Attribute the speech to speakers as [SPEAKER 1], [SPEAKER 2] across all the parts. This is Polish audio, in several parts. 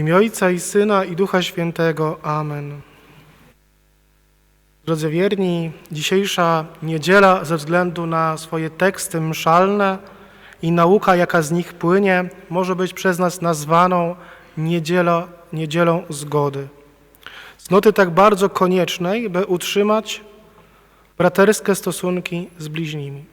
[SPEAKER 1] imię Ojca i Syna i Ducha Świętego. Amen. Drodzy wierni, dzisiejsza niedziela ze względu na swoje teksty mszalne i nauka, jaka z nich płynie, może być przez nas nazwaną niedziela, niedzielą zgody. Cnoty tak bardzo koniecznej, by utrzymać braterskie stosunki z bliźnimi.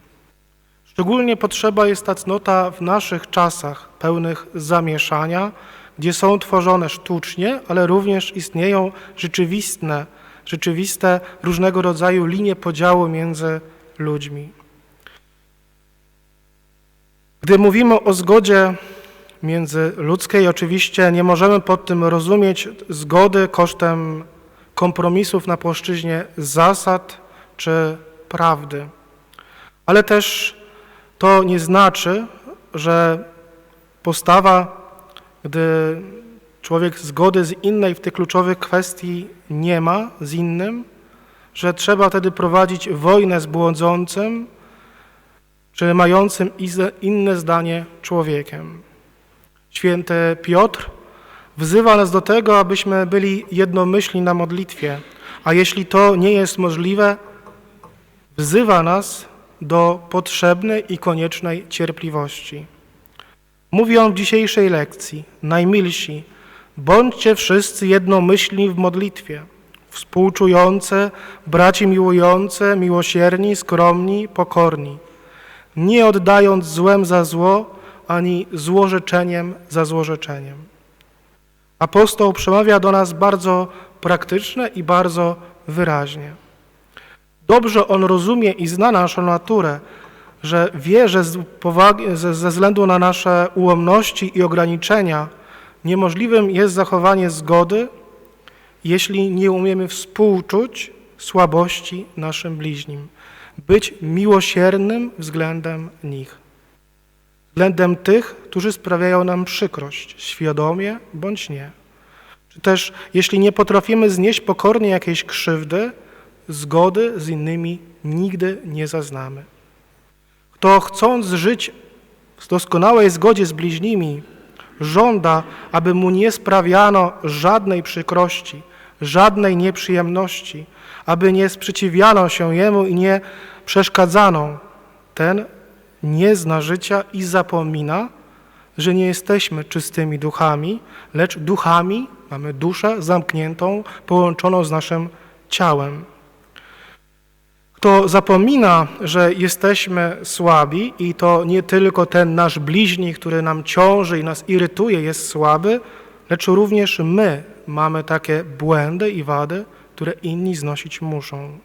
[SPEAKER 1] Szczególnie potrzeba jest ta cnota w naszych czasach pełnych zamieszania, gdzie są tworzone sztucznie, ale również istnieją rzeczywiste, rzeczywiste różnego rodzaju linie podziału między ludźmi. Gdy mówimy o zgodzie międzyludzkiej, oczywiście nie możemy pod tym rozumieć zgody kosztem kompromisów na płaszczyźnie zasad czy prawdy. Ale też to nie znaczy, że postawa, gdy człowiek zgody z innej w tych kluczowych kwestii nie ma z innym, że trzeba wtedy prowadzić wojnę z błądzącym czy mającym inne zdanie człowiekiem. Święty Piotr wzywa nas do tego, abyśmy byli jednomyślni na modlitwie, a jeśli to nie jest możliwe, wzywa nas do potrzebnej i koniecznej cierpliwości. Mówi on w dzisiejszej lekcji, najmilsi, bądźcie wszyscy jednomyślni w modlitwie, współczujące, braci miłujące, miłosierni, skromni, pokorni, nie oddając złem za zło, ani złorzeczeniem za złorzeczeniem. Apostoł przemawia do nas bardzo praktyczne i bardzo wyraźnie. Dobrze on rozumie i zna naszą naturę, że wie, że z powagi, ze, ze względu na nasze ułomności i ograniczenia niemożliwym jest zachowanie zgody, jeśli nie umiemy współczuć słabości naszym bliźnim, być miłosiernym względem nich, względem tych, którzy sprawiają nam przykrość, świadomie bądź nie. Czy też, jeśli nie potrafimy znieść pokornie jakiejś krzywdy, zgody z innymi nigdy nie zaznamy. Kto chcąc żyć w doskonałej zgodzie z bliźnimi, żąda, aby mu nie sprawiano żadnej przykrości, żadnej nieprzyjemności, aby nie sprzeciwiano się jemu i nie przeszkadzano, ten nie zna życia i zapomina, że nie jesteśmy czystymi duchami, lecz duchami, mamy duszę zamkniętą, połączoną z naszym ciałem. Kto zapomina, że jesteśmy słabi i to nie tylko ten nasz bliźni, który nam ciąży i nas irytuje, jest słaby, lecz również my mamy takie błędy i wady, które inni znosić muszą.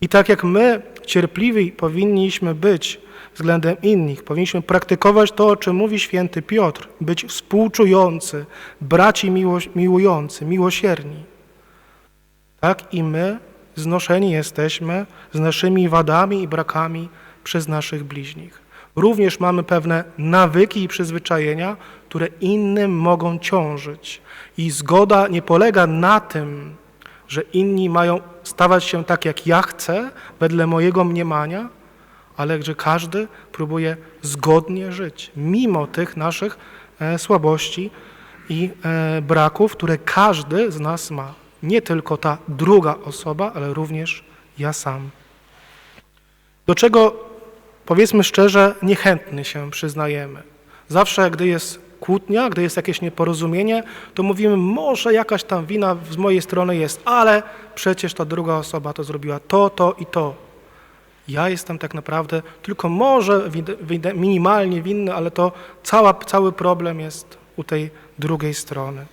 [SPEAKER 1] I tak jak my cierpliwi powinniśmy być względem innych, powinniśmy praktykować to, o czym mówi święty Piotr, być współczujący, braci miłujący, miłosierni. Tak i my znoszeni jesteśmy z naszymi wadami i brakami przez naszych bliźnich. Również mamy pewne nawyki i przyzwyczajenia, które innym mogą ciążyć. I zgoda nie polega na tym, że inni mają stawać się tak, jak ja chcę, wedle mojego mniemania, ale że każdy próbuje zgodnie żyć, mimo tych naszych e, słabości i e, braków, które każdy z nas ma nie tylko ta druga osoba, ale również ja sam. Do czego, powiedzmy szczerze, niechętnie się przyznajemy. Zawsze, gdy jest kłótnia, gdy jest jakieś nieporozumienie, to mówimy, może jakaś tam wina z mojej strony jest, ale przecież ta druga osoba to zrobiła to, to i to. Ja jestem tak naprawdę tylko może minimalnie winny, ale to cała, cały problem jest u tej drugiej strony.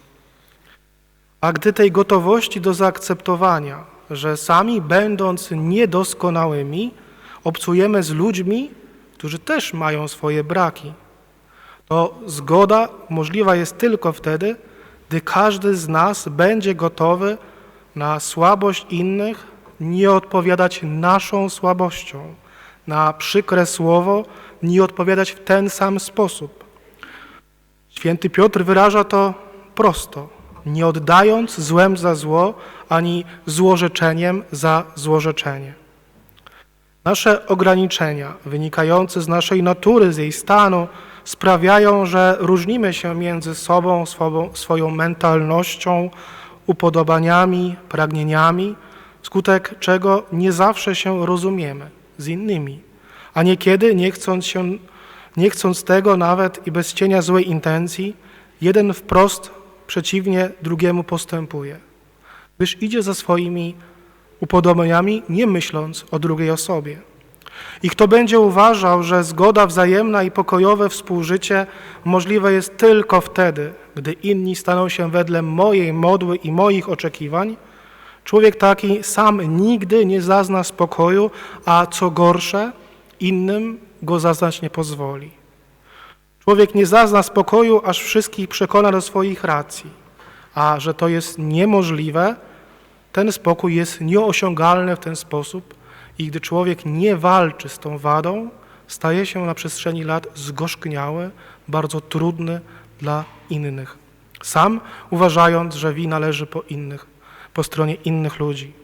[SPEAKER 1] A gdy tej gotowości do zaakceptowania, że sami będąc niedoskonałymi, obcujemy z ludźmi, którzy też mają swoje braki, to zgoda możliwa jest tylko wtedy, gdy każdy z nas będzie gotowy na słabość innych nie odpowiadać naszą słabością, na przykre słowo nie odpowiadać w ten sam sposób. Święty Piotr wyraża to prosto nie oddając złem za zło, ani złorzeczeniem za złorzeczenie. Nasze ograniczenia wynikające z naszej natury, z jej stanu, sprawiają, że różnimy się między sobą, swoją mentalnością, upodobaniami, pragnieniami, wskutek czego nie zawsze się rozumiemy z innymi, a niekiedy nie chcąc, się, nie chcąc tego nawet i bez cienia złej intencji, jeden wprost przeciwnie drugiemu postępuje, gdyż idzie za swoimi upodobaniami, nie myśląc o drugiej osobie. I kto będzie uważał, że zgoda wzajemna i pokojowe współżycie możliwe jest tylko wtedy, gdy inni staną się wedle mojej modły i moich oczekiwań, człowiek taki sam nigdy nie zazna spokoju, a co gorsze, innym go zaznać nie pozwoli. Człowiek nie zazna spokoju, aż wszystkich przekona do swoich racji, a że to jest niemożliwe, ten spokój jest nieosiągalny w ten sposób i gdy człowiek nie walczy z tą wadą, staje się na przestrzeni lat zgorzkniały, bardzo trudny dla innych. Sam uważając, że wina leży po innych, po stronie innych ludzi.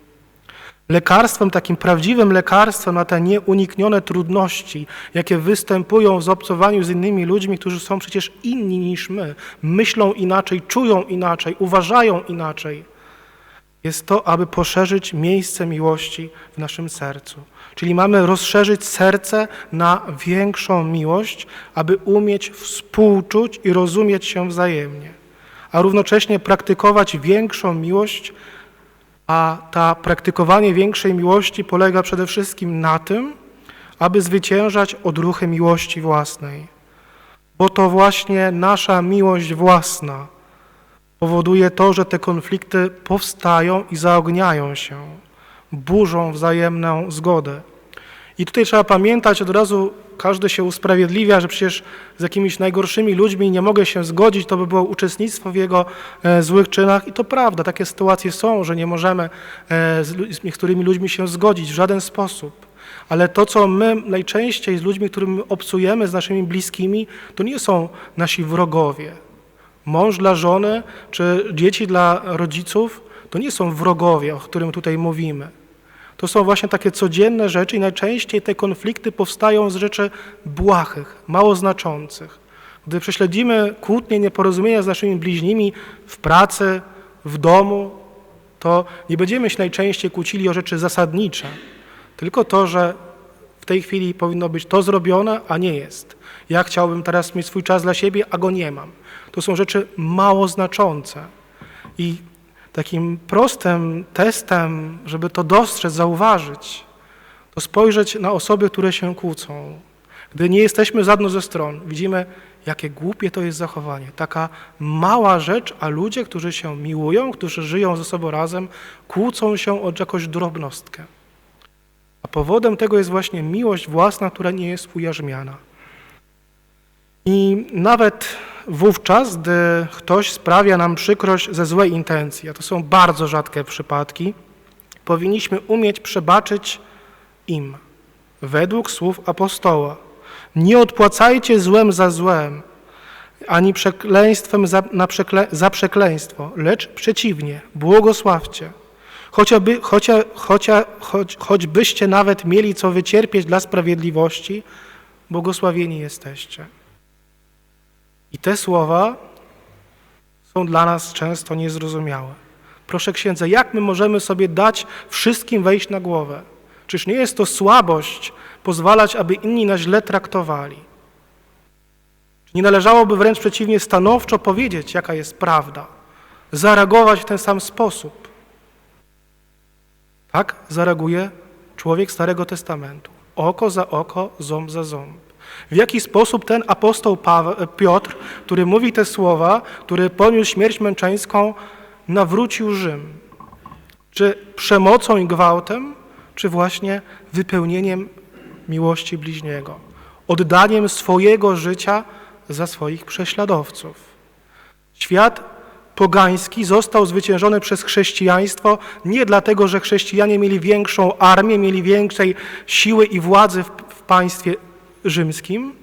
[SPEAKER 1] Lekarstwem, takim prawdziwym lekarstwem na te nieuniknione trudności, jakie występują w zaobcowaniu z innymi ludźmi, którzy są przecież inni niż my, myślą inaczej, czują inaczej, uważają inaczej, jest to, aby poszerzyć miejsce miłości w naszym sercu. Czyli mamy rozszerzyć serce na większą miłość, aby umieć współczuć i rozumieć się wzajemnie, a równocześnie praktykować większą miłość, a ta praktykowanie większej miłości polega przede wszystkim na tym, aby zwyciężać odruchy miłości własnej. Bo to właśnie nasza miłość własna powoduje to, że te konflikty powstają i zaogniają się, burzą wzajemną zgodę. I tutaj trzeba pamiętać, od razu każdy się usprawiedliwia, że przecież z jakimiś najgorszymi ludźmi nie mogę się zgodzić, to by było uczestnictwo w jego e, złych czynach. I to prawda, takie sytuacje są, że nie możemy e, z, niektórymi ludźmi się zgodzić w żaden sposób. Ale to, co my najczęściej z ludźmi, którymi obcujemy, z naszymi bliskimi, to nie są nasi wrogowie. Mąż dla żony czy dzieci dla rodziców to nie są wrogowie, o którym tutaj mówimy. To są właśnie takie codzienne rzeczy i najczęściej te konflikty powstają z rzeczy błahych, mało znaczących. Gdy prześledzimy kłótnie, nieporozumienia z naszymi bliźnimi w pracy, w domu, to nie będziemy się najczęściej kłócili o rzeczy zasadnicze, tylko to, że w tej chwili powinno być to zrobione, a nie jest. Ja chciałbym teraz mieć swój czas dla siebie, a go nie mam. To są rzeczy mało znaczące. I takim prostym testem, żeby to dostrzec, zauważyć, to spojrzeć na osoby, które się kłócą. Gdy nie jesteśmy z ze stron, widzimy, jakie głupie to jest zachowanie. Taka mała rzecz, a ludzie, którzy się miłują, którzy żyją ze sobą razem, kłócą się o jakąś drobnostkę. A powodem tego jest właśnie miłość własna, która nie jest ujarzmiana. I nawet wówczas, gdy ktoś sprawia nam przykrość ze złej intencji, a to są bardzo rzadkie przypadki, powinniśmy umieć przebaczyć im według słów apostoła. Nie odpłacajcie złem za złem, ani przekleństwem za, przekle, za przekleństwo, lecz przeciwnie, błogosławcie. Chociażby, chocia, chocia, choć, choćbyście nawet mieli co wycierpieć dla sprawiedliwości, błogosławieni jesteście. I te słowa są dla nas często niezrozumiałe. Proszę księdza, jak my możemy sobie dać wszystkim wejść na głowę? Czyż nie jest to słabość pozwalać, aby inni nas źle traktowali? Czy nie należałoby wręcz przeciwnie stanowczo powiedzieć, jaka jest prawda? Zareagować w ten sam sposób. Tak zareaguje człowiek Starego Testamentu. Oko za oko, ząb za ząb. W jaki sposób ten apostoł Piotr, który mówi te słowa, który poniósł śmierć męczeńską, nawrócił Rzym? Czy przemocą i gwałtem, czy właśnie wypełnieniem miłości bliźniego, oddaniem swojego życia za swoich prześladowców? Świat pogański został zwyciężony przez chrześcijaństwo nie dlatego, że chrześcijanie mieli większą armię, mieli większej siły i władzy w, w państwie rzymskim,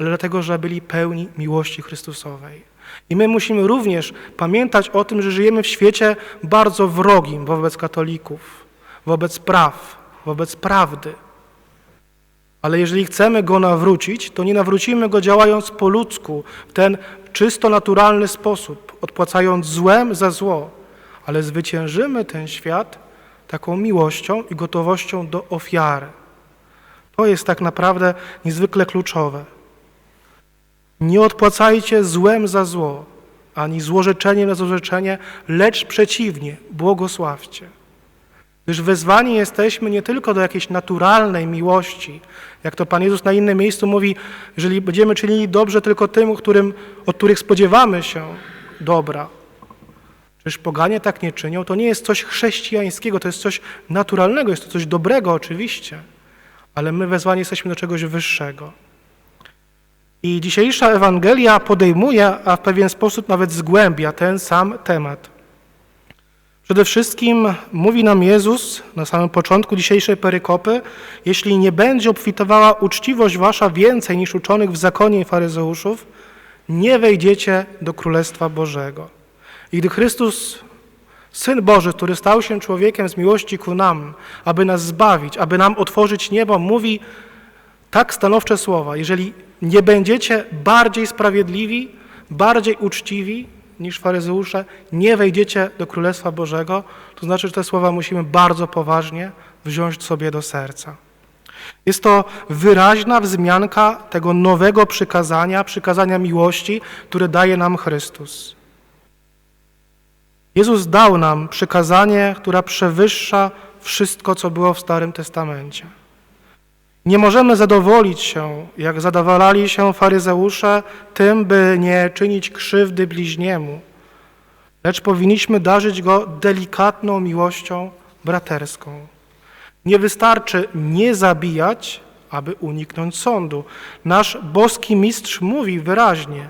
[SPEAKER 1] ale dlatego, że byli pełni miłości Chrystusowej. I my musimy również pamiętać o tym, że żyjemy w świecie bardzo wrogim wobec katolików, wobec praw, wobec prawdy. Ale jeżeli chcemy go nawrócić, to nie nawrócimy go działając po ludzku, w ten czysto naturalny sposób, odpłacając złem za zło, ale zwyciężymy ten świat taką miłością i gotowością do ofiary. To jest tak naprawdę niezwykle kluczowe. Nie odpłacajcie złem za zło, ani złorzeczeniem za złorzeczenie, lecz przeciwnie, błogosławcie. Gdyż wezwani jesteśmy nie tylko do jakiejś naturalnej miłości, jak to Pan Jezus na innym miejscu mówi, jeżeli będziemy czynili dobrze tylko tym, którym, od których spodziewamy się dobra. Czyż poganie tak nie czynią? To nie jest coś chrześcijańskiego, to jest coś naturalnego, jest to coś dobrego oczywiście, ale my wezwani jesteśmy do czegoś wyższego. I dzisiejsza Ewangelia podejmuje, a w pewien sposób nawet zgłębia ten sam temat. Przede wszystkim mówi nam Jezus na samym początku dzisiejszej perykopy, jeśli nie będzie obfitowała uczciwość wasza więcej niż uczonych w zakonie faryzeuszów, nie wejdziecie do Królestwa Bożego. I gdy Chrystus, Syn Boży, który stał się człowiekiem z miłości ku nam, aby nas zbawić, aby nam otworzyć niebo, mówi tak stanowcze słowa, jeżeli nie będziecie bardziej sprawiedliwi, bardziej uczciwi niż faryzeusze, nie wejdziecie do Królestwa Bożego, to znaczy, że te słowa musimy bardzo poważnie wziąć sobie do serca. Jest to wyraźna wzmianka tego nowego przykazania, przykazania miłości, które daje nam Chrystus. Jezus dał nam przykazanie, które przewyższa wszystko, co było w Starym Testamencie. Nie możemy zadowolić się, jak zadowalali się faryzeusze, tym, by nie czynić krzywdy bliźniemu, lecz powinniśmy darzyć go delikatną miłością braterską. Nie wystarczy nie zabijać, aby uniknąć sądu. Nasz boski mistrz mówi wyraźnie,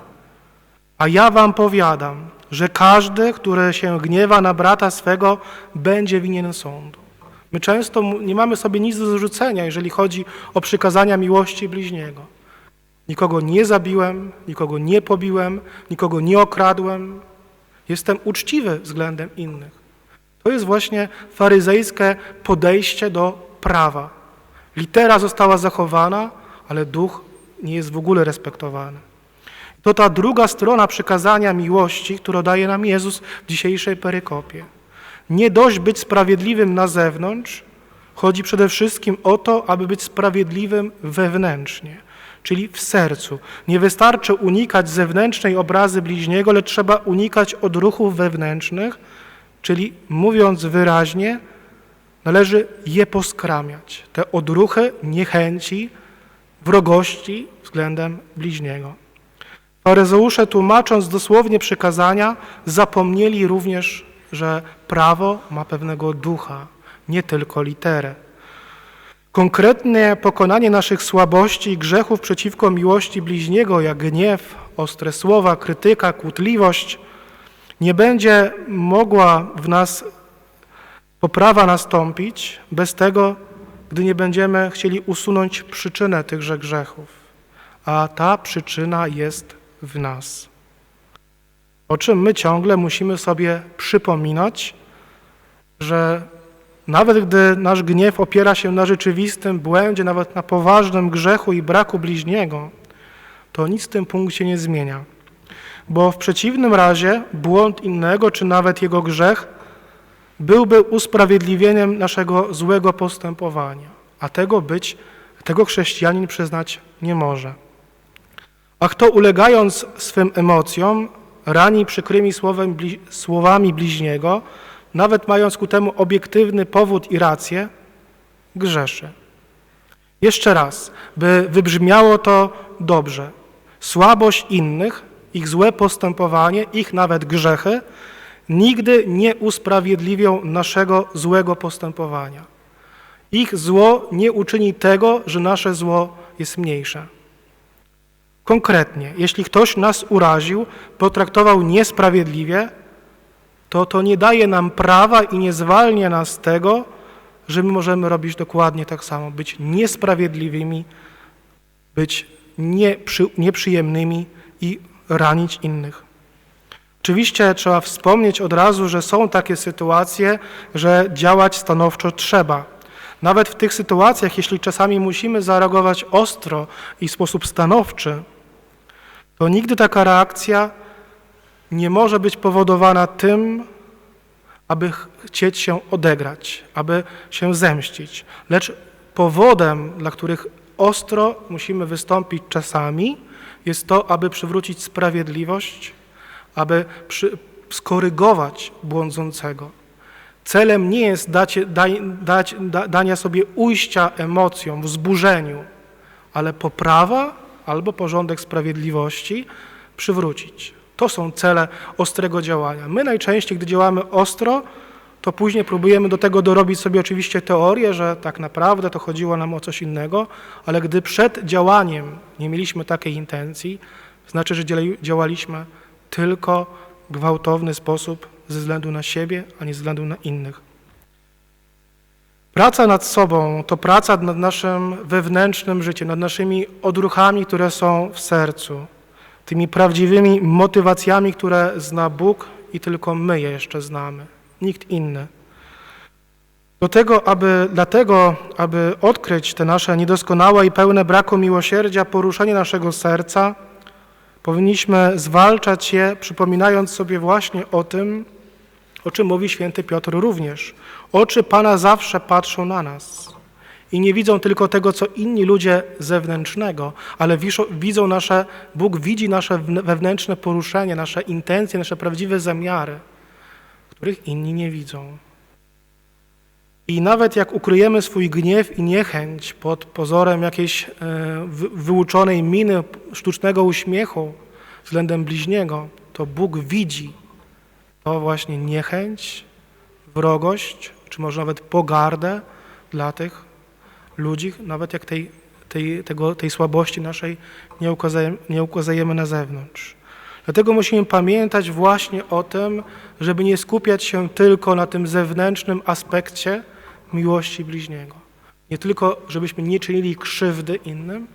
[SPEAKER 1] a ja wam powiadam, że każdy, który się gniewa na brata swego, będzie winien sądu. My często nie mamy sobie nic do zarzucenia, jeżeli chodzi o przykazania miłości bliźniego. Nikogo nie zabiłem, nikogo nie pobiłem, nikogo nie okradłem. Jestem uczciwy względem innych. To jest właśnie faryzejskie podejście do prawa. Litera została zachowana, ale duch nie jest w ogóle respektowany. To ta druga strona przykazania miłości, którą daje nam Jezus w dzisiejszej perykopie. Nie dość być sprawiedliwym na zewnątrz, chodzi przede wszystkim o to, aby być sprawiedliwym wewnętrznie, czyli w sercu. Nie wystarczy unikać zewnętrznej obrazy bliźniego, lecz trzeba unikać odruchów wewnętrznych, czyli mówiąc wyraźnie, należy je poskramiać. Te odruchy niechęci, wrogości względem bliźniego. Faryzeusze tłumacząc dosłownie przykazania, zapomnieli również że prawo ma pewnego ducha, nie tylko literę. Konkretne pokonanie naszych słabości i grzechów przeciwko miłości bliźniego, jak gniew, ostre słowa, krytyka, kłótliwość, nie będzie mogła w nas poprawa nastąpić bez tego, gdy nie będziemy chcieli usunąć przyczynę tychże grzechów. A ta przyczyna jest w nas o czym my ciągle musimy sobie przypominać, że nawet gdy nasz gniew opiera się na rzeczywistym błędzie, nawet na poważnym grzechu i braku bliźniego, to nic w tym punkcie nie zmienia. Bo w przeciwnym razie błąd innego, czy nawet jego grzech, byłby usprawiedliwieniem naszego złego postępowania, a tego być, tego chrześcijanin przyznać nie może. A kto ulegając swym emocjom, rani przykrymi słowem, słowami bliźniego, nawet mając ku temu obiektywny powód i rację, grzeszy. Jeszcze raz, by wybrzmiało to dobrze. Słabość innych, ich złe postępowanie, ich nawet grzechy nigdy nie usprawiedliwią naszego złego postępowania. Ich zło nie uczyni tego, że nasze zło jest mniejsze. Konkretnie, jeśli ktoś nas uraził, potraktował niesprawiedliwie, to to nie daje nam prawa i nie zwalnia nas z tego, że my możemy robić dokładnie tak samo, być niesprawiedliwymi, być nieprzy, nieprzyjemnymi i ranić innych. Oczywiście trzeba wspomnieć od razu, że są takie sytuacje, że działać stanowczo trzeba. Nawet w tych sytuacjach, jeśli czasami musimy zareagować ostro i w sposób stanowczy, to nigdy taka reakcja nie może być powodowana tym, aby ch- chcieć się odegrać, aby się zemścić, lecz powodem, dla których ostro musimy wystąpić czasami, jest to, aby przywrócić sprawiedliwość, aby przy, skorygować błądzącego. Celem nie jest dacie, daj, dać, da, dania sobie ujścia emocjom, wzburzeniu, ale poprawa albo porządek sprawiedliwości przywrócić. To są cele ostrego działania. My najczęściej, gdy działamy ostro, to później próbujemy do tego dorobić sobie oczywiście teorię, że tak naprawdę to chodziło nam o coś innego, ale gdy przed działaniem nie mieliśmy takiej intencji, znaczy, że działaliśmy tylko w gwałtowny sposób ze względu na siebie, a nie ze względu na innych. Praca nad sobą to praca nad naszym wewnętrznym życiem, nad naszymi odruchami, które są w sercu, tymi prawdziwymi motywacjami, które zna Bóg i tylko my je jeszcze znamy, nikt inny. Do tego, aby, dlatego, aby odkryć te nasze niedoskonałe i pełne braku miłosierdzia poruszenie naszego serca, powinniśmy zwalczać je, przypominając sobie właśnie o tym, o czym mówi święty Piotr również. Oczy Pana zawsze patrzą na nas i nie widzą tylko tego, co inni ludzie zewnętrznego, ale widzą nasze, Bóg widzi nasze wn- wewnętrzne poruszenie, nasze intencje, nasze prawdziwe zamiary, których inni nie widzą. I nawet jak ukryjemy swój gniew i niechęć pod pozorem jakiejś e, wy- wyuczonej miny, sztucznego uśmiechu względem bliźniego, to Bóg widzi to właśnie niechęć, wrogość, czy może nawet pogardę dla tych ludzi, nawet jak tej, tej, tego, tej słabości naszej nie ukazujemy, nie ukazujemy na zewnątrz. Dlatego musimy pamiętać właśnie o tym, żeby nie skupiać się tylko na tym zewnętrznym aspekcie miłości bliźniego. Nie tylko, żebyśmy nie czynili krzywdy innym,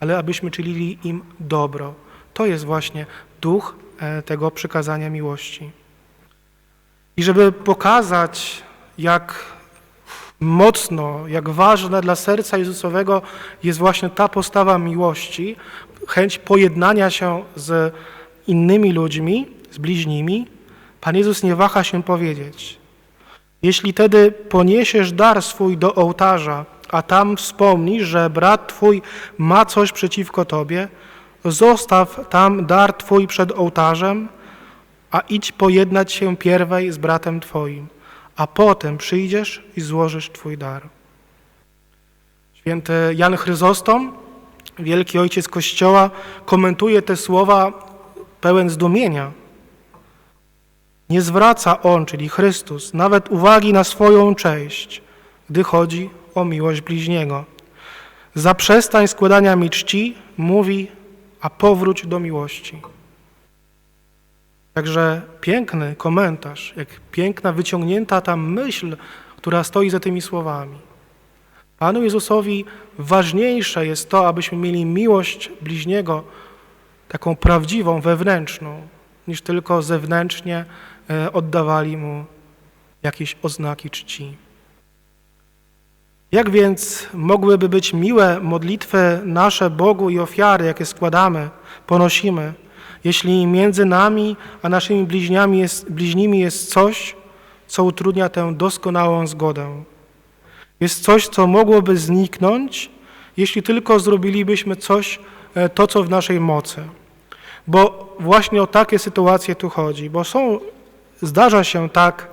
[SPEAKER 1] ale abyśmy czynili im dobro. To jest właśnie duch e, tego przykazania miłości. I żeby pokazać, jak mocno, jak ważne dla serca Jezusowego jest właśnie ta postawa miłości, chęć pojednania się z innymi ludźmi, z bliźnimi, Pan Jezus nie waha się powiedzieć: Jeśli tedy poniesiesz dar swój do ołtarza, a tam wspomnisz, że brat twój ma coś przeciwko tobie, zostaw tam dar twój przed ołtarzem, a idź pojednać się pierwej z bratem twoim, a potem przyjdziesz i złożysz twój dar. Święty Jan Chryzostom, wielki ojciec Kościoła, komentuje te słowa pełen zdumienia. Nie zwraca on, czyli Chrystus, nawet uwagi na swoją cześć, gdy chodzi o miłość bliźniego. Zaprzestań składania mi czci, mówi, a powróć do miłości. Także piękny komentarz, jak piękna wyciągnięta ta myśl, która stoi za tymi słowami. Panu Jezusowi ważniejsze jest to, abyśmy mieli miłość bliźniego, taką prawdziwą, wewnętrzną, niż tylko zewnętrznie e, oddawali mu jakieś oznaki czci. Jak więc mogłyby być miłe modlitwy nasze Bogu i ofiary, jakie składamy, ponosimy, jeśli między nami a naszymi bliźniami jest, bliźnimi jest coś, co utrudnia tę doskonałą zgodę? Jest coś, co mogłoby zniknąć, jeśli tylko zrobilibyśmy coś, e, to co w naszej mocy. Bo właśnie o takie sytuacje tu chodzi, bo są, zdarza się tak,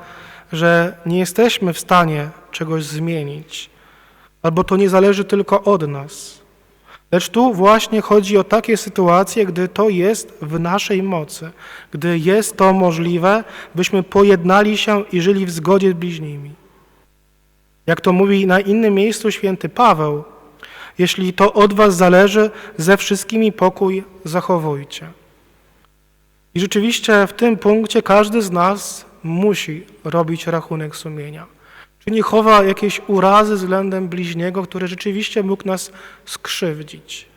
[SPEAKER 1] że nie jesteśmy w stanie czegoś zmienić, albo to nie zależy tylko od nas. Lecz tu właśnie chodzi o takie sytuacje, gdy to jest w naszej mocy, gdy jest to możliwe, byśmy pojednali się i żyli w zgodzie z bliźnimi. Jak to mówi na innym miejscu święty Paweł, jeśli to od was zależy, ze wszystkimi pokój zachowujcie. I rzeczywiście w tym punkcie każdy z nas musi robić rachunek sumienia. Czy nie chowa jakieś urazy względem bliźniego, który rzeczywiście mógł nas skrzywdzić,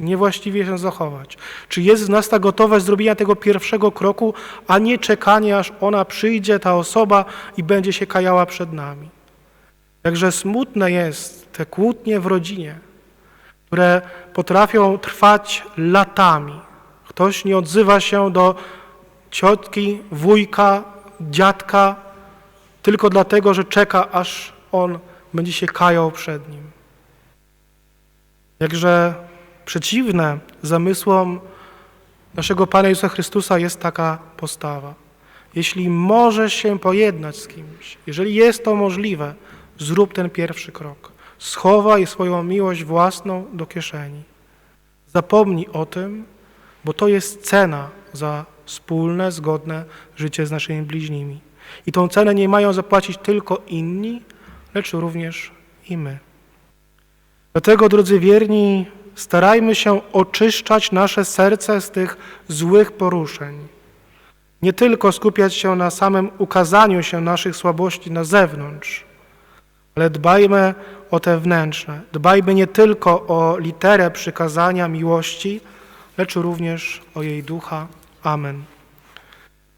[SPEAKER 1] niewłaściwie się zachować? Czy jest w nas ta gotowość zrobienia tego pierwszego kroku, a nie czekanie, aż ona przyjdzie, ta osoba i będzie się kajała przed nami? Jakże smutne jest te kłótnie w rodzinie, które potrafią trwać latami. Ktoś nie odzywa się do ciotki, wujka, dziadka, tylko dlatego, że czeka, aż on będzie się kajał przed nim. Jakże przeciwne zamysłom naszego Pana Jezusa Chrystusa jest taka postawa. Jeśli możesz się pojednać z kimś, jeżeli jest to możliwe, zrób ten pierwszy krok. Schowaj swoją miłość własną do kieszeni. Zapomnij o tym, bo to jest cena za wspólne, zgodne życie z naszymi bliźnimi. I tą cenę nie mają zapłacić tylko inni, lecz również i my. Dlatego, drodzy wierni, starajmy się oczyszczać nasze serce z tych złych poruszeń. Nie tylko skupiać się na samym ukazaniu się naszych słabości na zewnątrz, ale dbajmy o te wnętrzne. Dbajmy nie tylko o literę przykazania miłości, lecz również o jej ducha. Amen.